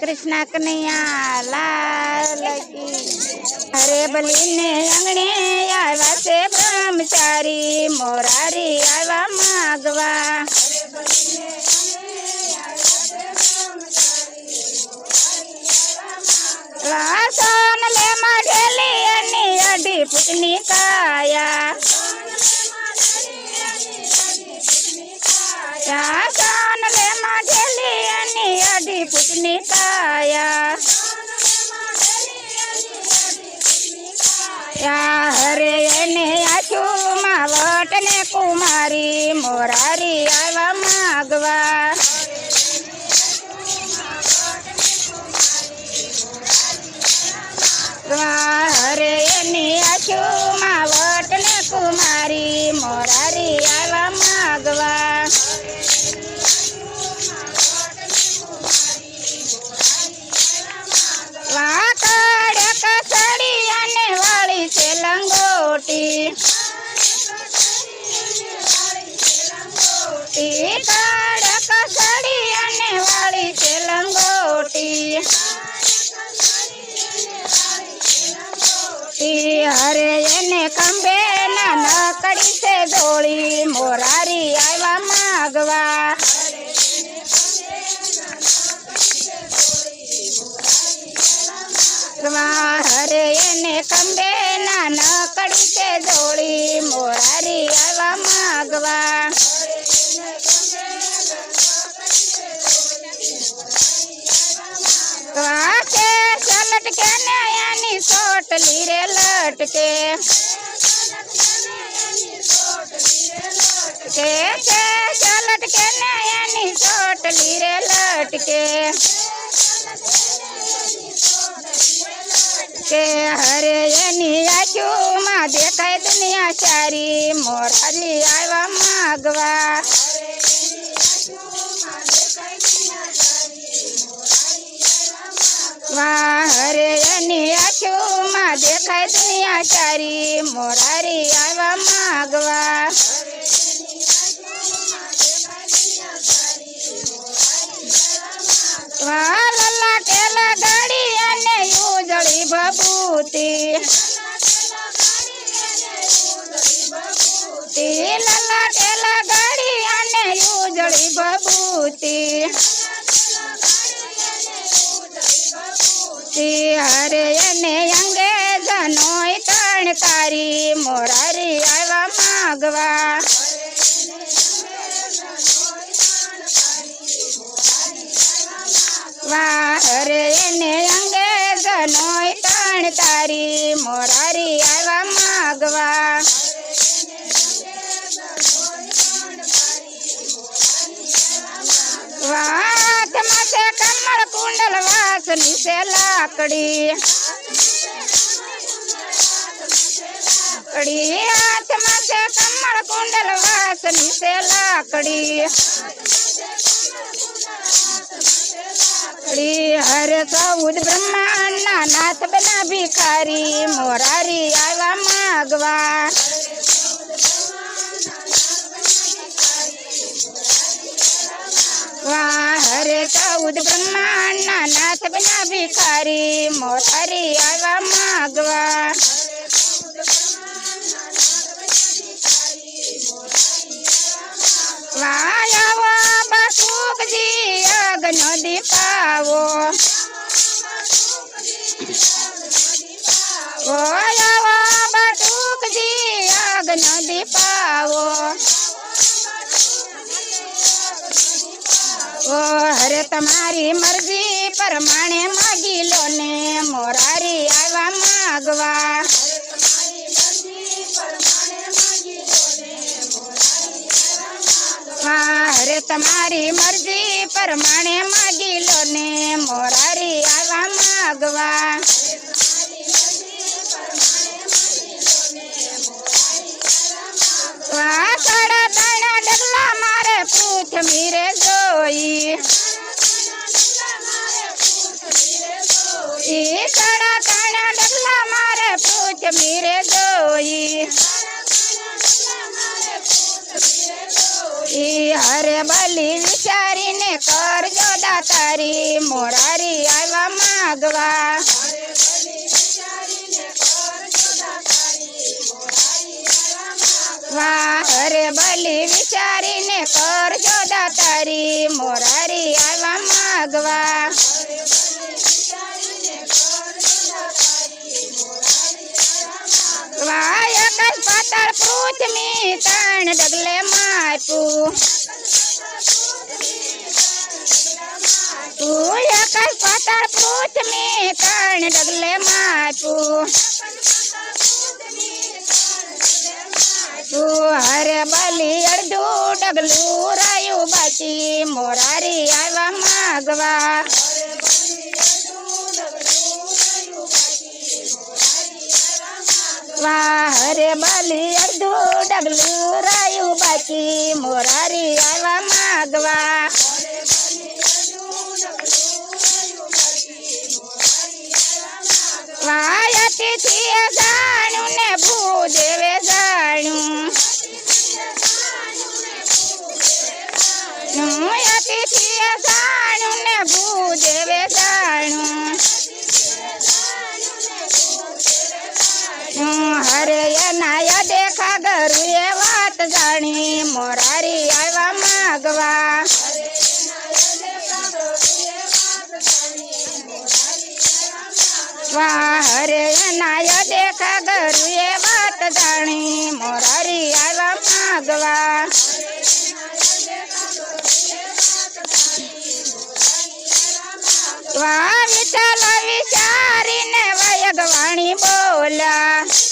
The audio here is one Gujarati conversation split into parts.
કૃષ્ણ કનૈયા લાલ હરે બલીને આંગણે આવ્યા છે બ્રહ્મચારી, મોરારી આવ્યા માગવા. વાસણ લે માઢેલી અને અઢી ફૂટની કાયા. યા હરે એને ને કુમારી મોરારી આવ્યા માગવા. ઈ હરે એને ખંભે ના નકડી છે દોળી મોરારી આવ્યા માગવા. હરે એને ખંભે ના નકડી છે દોળી મોરારી આવ્યા સલટકે ને એની સોટલી રે લટકે. કે કે લટકે ને એની સોટલી રે લટકે. કે હરે એની આજુમાં દેખાય દુનિયા સારી મોરારી આવ્યા માગવા. વાહ. આંખોમાં દેખાય દુનિયા સારી મોરારી આવ્યા માગવા વાહ લલ્લા ટેલા ગાડી અને ઉજળી ભભૂતી તી લલ્લા ટેલા ગાડી અને ઉજળી ભભૂતી તી હરે એને અંગે જનોય તણકારી મોરારી આવ્યા માગવા. વાહ હરે એને અંગે જનોય તણકારી મોરારી આવ્યા માગવા. વાત માથે કમળ કુંડલ વાસ છે લાકડી. લાકડી, હાથમાં છે કમળ કુંડલ, વાસની છે લાકડી. લાકડી, હરે ચૌદ બ્રહ્માંડના નાથ બના ભિખારી, મોરારી આવ્યા માગવા. હરે ચૌદ બ્રહ્માંડના નાથ બના ભિખારી, મોરારી આવ્યા માગવા. અગ્નો દીપાવો ઓયા બટુકજી અગ્નો દીપાવો ઓ હરે તમારી મરજી, પ્રમાણે માગી લો ને, મોરારી આવ્યા માગવા. વાહ હરે તમારી મરજી, પ્રમાણે માગી લો ને મોરારી આવા માગવા. સાડા ત્રણ ડગલા મારે પૂછ મીરે જોઈ. ઈ સાડા ત્રણ ડગલા મારે પૂછ મીરે જોઈ. હરે બલી વિચારીને કરજો દાતારી, મોરારી આવ્યા માગવા. વાહ હરે બલી વિચારીને કરજો દાતારી, મોરારી આવ્યા માગવા. આકાશ પાતાળ પૃથ્વી તાણ ડગલે માપું પાતાળ પૃથ્વી ત્રણ ડગલે માતું તું હરે બલી અડધું ડગલું રાયું બાચી, મોરારી આવ્યા માગવા. હરે બલી અડધું ડગલું રાયું બાચી, મોરારી આવ્યા માગવા. વાહ અતિથિએ જાણ્યું ને ભૂદેવે જાણ્યું નું અતિથિએ જાણ્યું ને ભૂદેવે જાણ્યું હરે એના દેખા ગરુ એ વાત જાણી. મોરારી વાહ નાય દેખા ગરું એ વાત જાણી. મોરારી આવ્યા માગવા. વા વિઠ્ઠલ વિચારીને વયગવાણી બોલ્યા.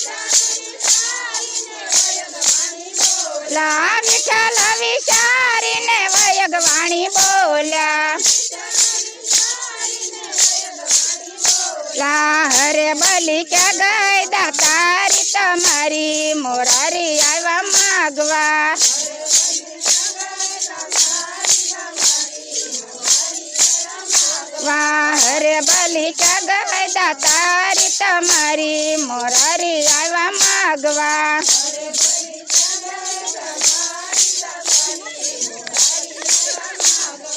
લા હરે બલી ક્યાં ગઈ દાતારી તમારી મોરારી આવ્યા માગવા. વાહ હરે બલી ક્યાં ગઈ દાતારી તમારી મોરારી આવ્યા માગવા.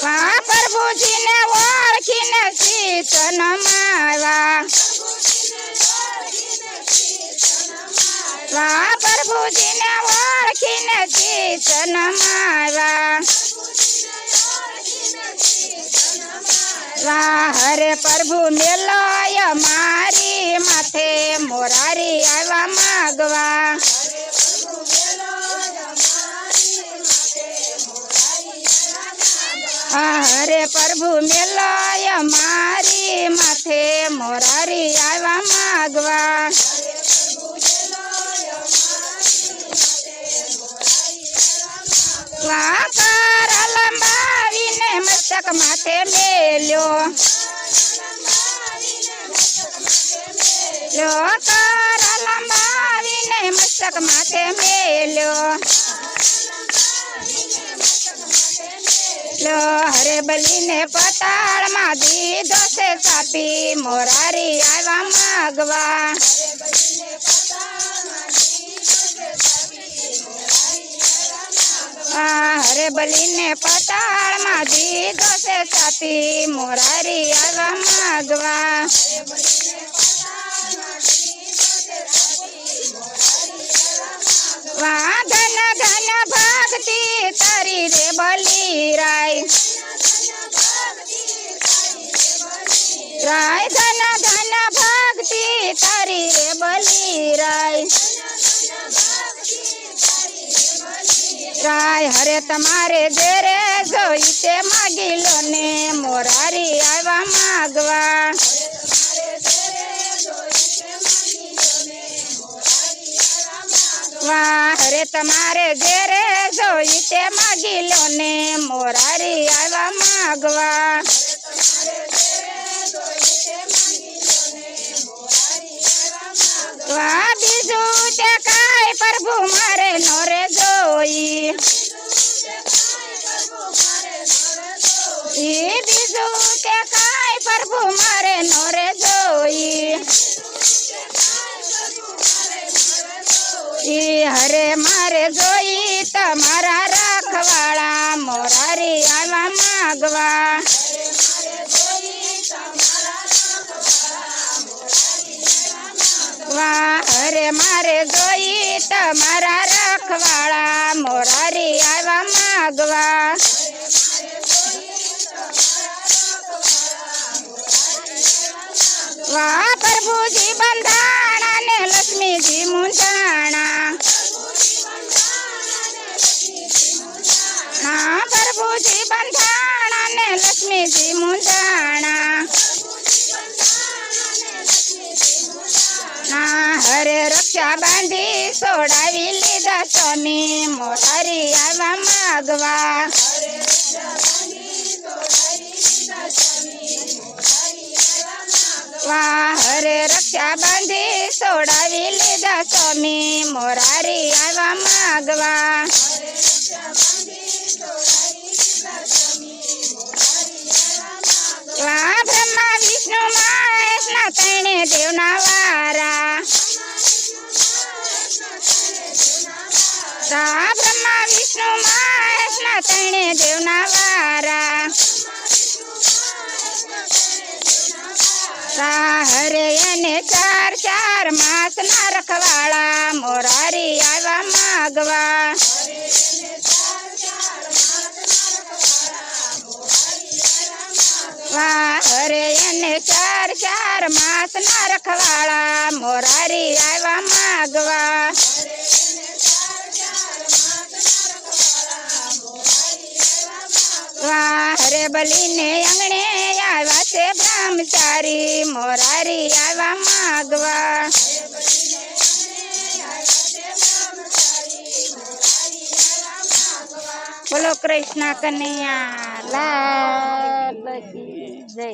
વાહ પ્રભુજીને ઓળખીને શીશ માવા વાહ પ્રભુજીને ઓળખીને શીશ માવા વાહ હરે પ્રભુ મેલાય મારી માથે મોરારી આવ્યા માગવા. હરે પ્રભુ મેલાય મારી માથે, મોરારી આવ્યા માગવા. વાકર લંબાવીને મસ્તક માથે મેલ્યો. લોકર લંબાવીને મસ્તક માથે મેલ્યો. લો હરે બલીને પતાળમાં દીધો છે સાપી મોરારી આવ્યા માગવા આ હરે બલીને પતાળમાં દીધો છે સાપી મોરારી આવ્યા માગવા વાહ ધન ધન ભક્તિ તારી રે બલી રાય. રાય ધન ધન ભક્તિ તારી રે બલી રાય. રાય હરે તમારે ઘેરે જોઈ તે માગી લો ને મોરારી આવ્યા માગવા. વાહ હરે તમારે ઘેરે જોઈ તે માગી લો ને મોરારી આવ્યા માગવા. વાહ બીજું તે કાય પ્રભુ મારે નો રે જોઈ બીજું તે કાય પ્રભુ મારે નો હરે મારે જોઈ તમારા રાખવાળા મોરારી આવા માગવા. હરે મારે જોઈ તમારા રાખવાળા મોરારી આવા માગવા. વાહ, પ્રભુજી બંધાણા ને લક્ષ્મીજી મૂંઝાણા પ્રભુજી બંધાણા ને લક્ષ્મીજી મુંજાણા. હરે રક્ષા બાંધી સોડાવી લીધા સ્વામી. મોટારી આવા માગવા. વાહ હરે રક્ષા બાંધી સોડાવી લીધા સ્વામી. મોરારી આવવા માગવા. વાહ બ્રહ્મા વિષ્ણુ મહેશના તેણે દેવના વારા. રા બ્રહ્મા વિષ્ણુ મહેશના તેણે દેવના વારા. રા હરે એને ચાર ચાર માસ ના રખવાળા મોરારી આવ્યા માગવા. હરે એને ચાર ચાર માસ ના રખવાળા મોરારી આવ્યા માગવા. હરે બલીને આંગણે છે તારી મોરારી આવા માગવા. બોલો કૃષ્ણ કનૈયા લાલ જય.